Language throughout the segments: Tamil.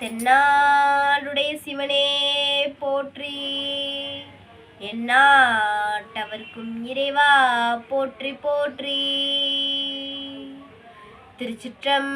தென்னாடுடைய சிவனே போற்றி. எந்நாட்டவர்க்கும் இறைவா போற்றி போற்றி. திருச்சிற்றம்பலம்.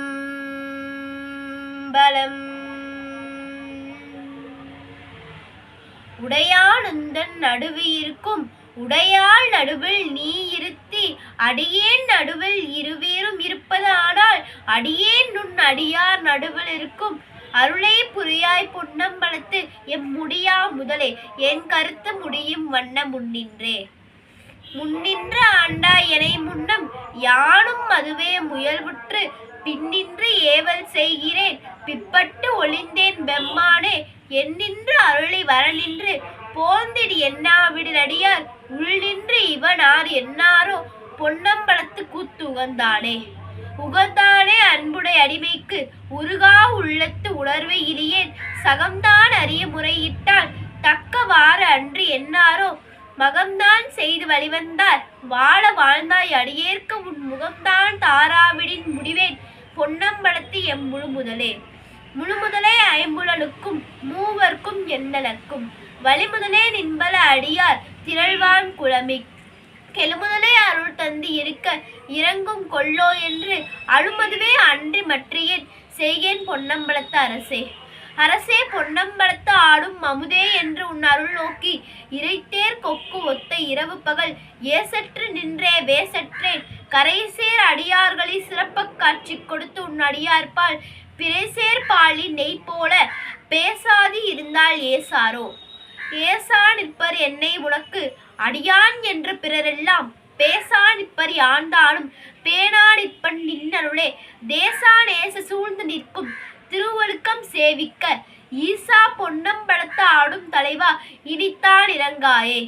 உடையானுந்தன் நடுவு இருக்கும் உடையாள் நடுவில் நீ இருத்தி அடியேன் நடுவில் இருவேரும் இருப்பதானால் அடியேன் நுண் அடியார் நடுவில் இருக்கும். அருளை புரியாய் பொன்னம்பலத்து எம் முடியா முதலே. என் கருத்து முடியும் வண்ண முன்னின்றே. முன்னின்ற ஆண்டாய் எனை முன்னம் யானும் அதுவே முயல்வுற்று பின்னின்று ஏவல் செய்கிறேன். பிற்பட்டு ஒளிந்தேன் பெம்மானே என்னின்று அருளை வரநின்று. போந்திடு என்னாவிடலடியார் உள்நின்று இவனார் என்னாரோ பொன்னம்பலத்து கூத்து உகந்தானே அன்புடை அடிமைக்கு? உருகா உள்ளத்து உணர்வை இலியேன் சகம்தான் அறிய முறையிட்டால் தக்கவாறு அன்று என்னாரோ? மகம்தான் செய்து வழிவந்தார். வாழ வாழ்ந்தாய் அடியேற்க உன் முகம்தான் தாராவிடின் முடிவேன். பொன்னம்பலத்து எம் முழு முதலே முழுமுதலே ஐம்புலனுக்கும் மூவர்க்கும் எண்ணலக்கும். வழிமுதலே நின்பல அடியார் திரள்வான் குழமி கெழுமுதலே அருள் தந்து இருக்க இறங்கும் கொள்ளோ என்று அழுமதுவே அன்றி மற்றியேன். செய்கேன் பொன்னம்பலத்த அரசே. அரசே பொன்னம்பலத்து ஆடும் அமுதே என்று உன் அருள் நோக்கி இறைத்தேர் கொக்கு ஒத்த இரவு பகல். ஏசற்று நின்றே வேசற்றேன். கரைசேர் அடியார்களை சிறப்பக் காட்சி கொடுத்து உன் அடியார்பால் பிறைசேர் பாலி நெய் போல பேசாதி இருந்தால் ஏசாரோ? ஏசா நிற்பர் என்னை உனக்கு. அடியான் என்று பிறரெல்லாம் பேசா ஆண்டாலும் பேனாடிப்பண் நின்னருளே தேசா நேச சூழ்ந்து நிற்கும் திருவழுக்கம் சேவிக்க ஈசா பொன்னம்பலத்து ஆடும் தலைவா இனித்தான் இறங்காயே.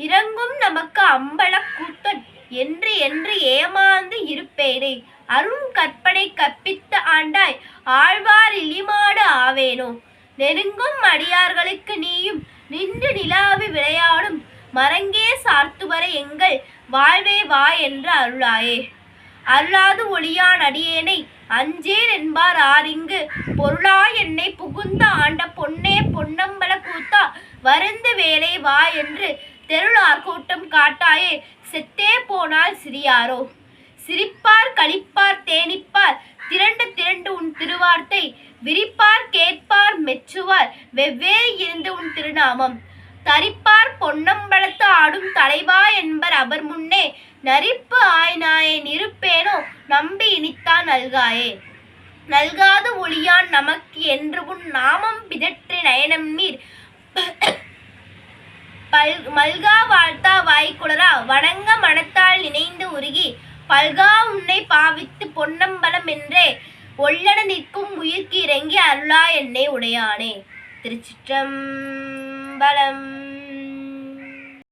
இறங்கும் நமக்கு அம்பல கூத்தன் என்று என்று ஏமாந்து இருப்பேனே. அருண் கற்பனை கற்பித்த ஆண்டாய் ஆழ்வார் இலிமாடு ஆவேனோ. நெருங்கும் அடியார்களுக்கு நீயும் நின்று நிலாவி விளையாடும் மரங்கே சார்த்துவரை எங்கள் வாழ்வே வா என்று அருளாயே. அருளாது ஒளியான் அடியேனை அஞ்சேன் என்பார் ஆரிங்கு. பொருளா என்னை புகுந்த ஆண்ட பொன்னே பொன்னம்பல கூத்தா. வருந்து வேலை வா என்று தெருளார் கூட்டம் காட்டாயே. செத்தே போனால் சிறியாரோ? சிரிப்பார் கழிப்பார் தேனிப்பார். திரண்டு திரண்டு உன் திருவார்த்தை. விரிப்பார் கேட்பார் மெச்சுவார். வெவ்வேறு இருந்து உன் திருநாமம். தரிப்பார் பொன்னம் ஆடும் தலைவா என்பர் அவர் முன்னே நரிப்பு ஆய்நாயன் இருப்பேனோ நம்பி இனித்தான் நல்காயே. நல்காது ஒளியான் நமக்கு என்று உன் நாமம் பிதற்றி நயனம் நீர். பல் மல்கா வாழ்த்தா வாய்க்குளரா வணங்க மனத்தால் நினைந்து உருகி பல்கா உன்னை பாவித்து பொன்னம்பலம் என்றே ஒள்ளன நிற்கும் உயிர்க்கு இறங்கி அருளா என்னை உடையானே. திருச்சிற்றம்பலம்.